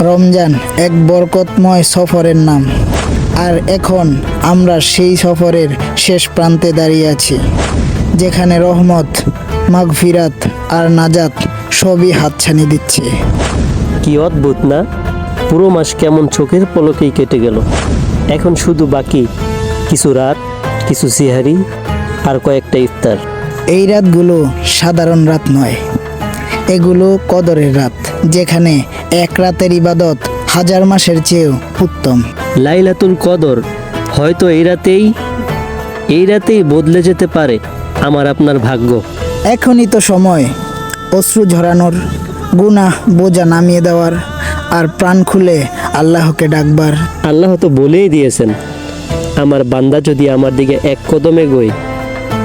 রমজান এক বরকতময় সফরের নাম। আর এখন আমরা সেই সফরের শেষ প্রান্তে দাঁড়িয়ে আছি যেখানে রহমত মাগফিরাত আর নাজাত সবই হাতছানি দিচ্ছে। কি অদ্ভুত না? পুরো মাস কেমন চোখের পলকেই কেটে গেল। এখন শুধু বাকি কিছু রাত কিছু সিহারি আর কয়েকটা ইফতার। এই রাতগুলো সাধারণ রাত নয় এগুলো কদরের রাত যেখানে এক রাতের ইবাদত হাজার মাসের চেয়েও উত্তম। লাইলাতুল কদর হয়তো এই রাতেই এই রাতেই বদলে যেতে পারে আমার আপনার ভাগ্য। এখনই তো সময় অশ্রু ঝরানোর গুনাহ বোঝা নামিয়ে দেওয়ার আর প্রাণ খুলে আল্লাহকে ডাকবার। আল্লাহ তো বলেই দিয়েছেন আমার বান্দা যদি আমার দিকে এক কদমে গই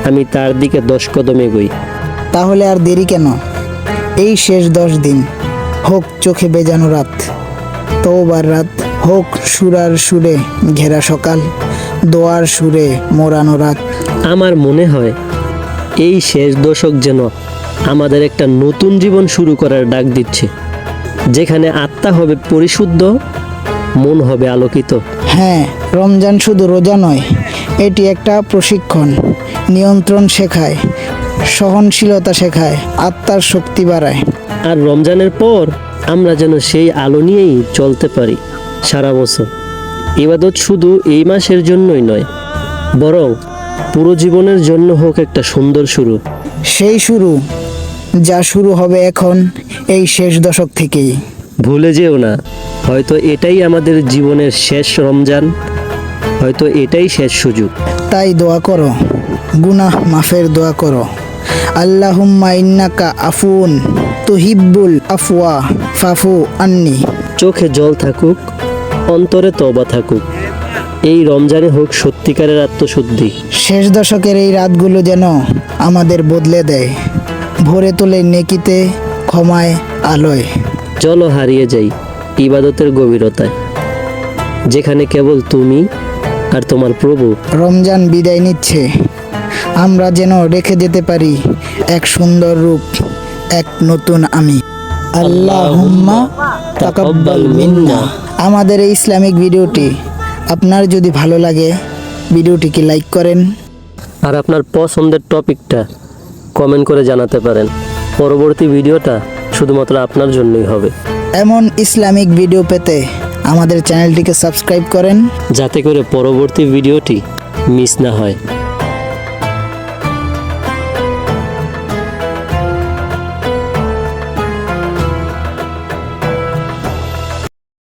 আমি তার দিকে দশ কদমে গই তাহলে আর দেরি কেন? এই শেষ দশ দিন। হোক চোখে বেজানো রাত তওবার রাত হোক সুরার সুরে ঘেরা সকাল দোয়ার সুরে মোড়ানো রাত। আমার মনে হয় এই শেষ দশক যেন আমাদের একটা নতুন জীবন শুরু করার ডাক দিচ্ছে যেখানে আত্মা হবে পরিশুদ্ধ মন হবে আলোকিত। হ্যাঁ রমজান শুধু রোজা নয় এটি একটা প্রশিক্ষণ নিয়ন্ত্রণ শেখায় সহনশীলতা শেখায় আত্মার শক্তি বাড়ায়। আর রমজানের পর আমরা যেন সেই আলো নিয়েই চলতে পারি সারা বছর। ইবাদত শুধু এই মাসের জন্যই নয় বরং পুরো জীবনের জন্য হোক একটা সুন্দর শুরু। সেই শুরু যা শুরু হবে এখন এই শেষ দশক থেকেই। ভুলে যেও না হয়তো এটাই আমাদের জীবনের শেষ রমজান হয়তো এটাই শেষ সুযোগ। তাই দোয়া করো গুনাহ মাফের দোয়া করো। আল্লাহুম্মা ইন্নাকা আফুন তুহিব্বুল আফওয়া ফাফু আন্নি। চোখে জল থাকুক অন্তরে তবা থাকুক। এই রমজানে হোক সত্যিকারের আত্মশুদ্ধি। শেষ দশকের এই রাতগুলো যেন আমাদের বদলে দেয়। ভরে তোলে নেকিতে ক্ষমায় আলোয়। চলো হারিয়ে যাই ইবাদতের গভীরতায় যেখানে কেবল তুমি আর তোমার প্রভু। রমজান বিদায় নিচ্ছে। আমরা যেন রেখে যেতে পারি এক সুন্দর রূপ। এক নতুন আমি। আল্লাহুম্মা তাকাব্বাল মিন্না। আমাদের এই ইসলামিক ভিডিওটি আপনার যদি ভালো লাগে ভিডিওটিকে লাইক করেন। আর আপনার পছন্দের টপিকটা কমেন্ট করে জানাতে পারেন। পরবর্তী ভিডিওটা শুধুমাত্র আপনার জন্যই হবে। এমন ইসলামিক ভিডিও পেতে আমাদের চ্যানেলটিকে সাবস্ক্রাইব করেন। যাতে করে পরবর্তী ভিডিওটি মিস না হয়।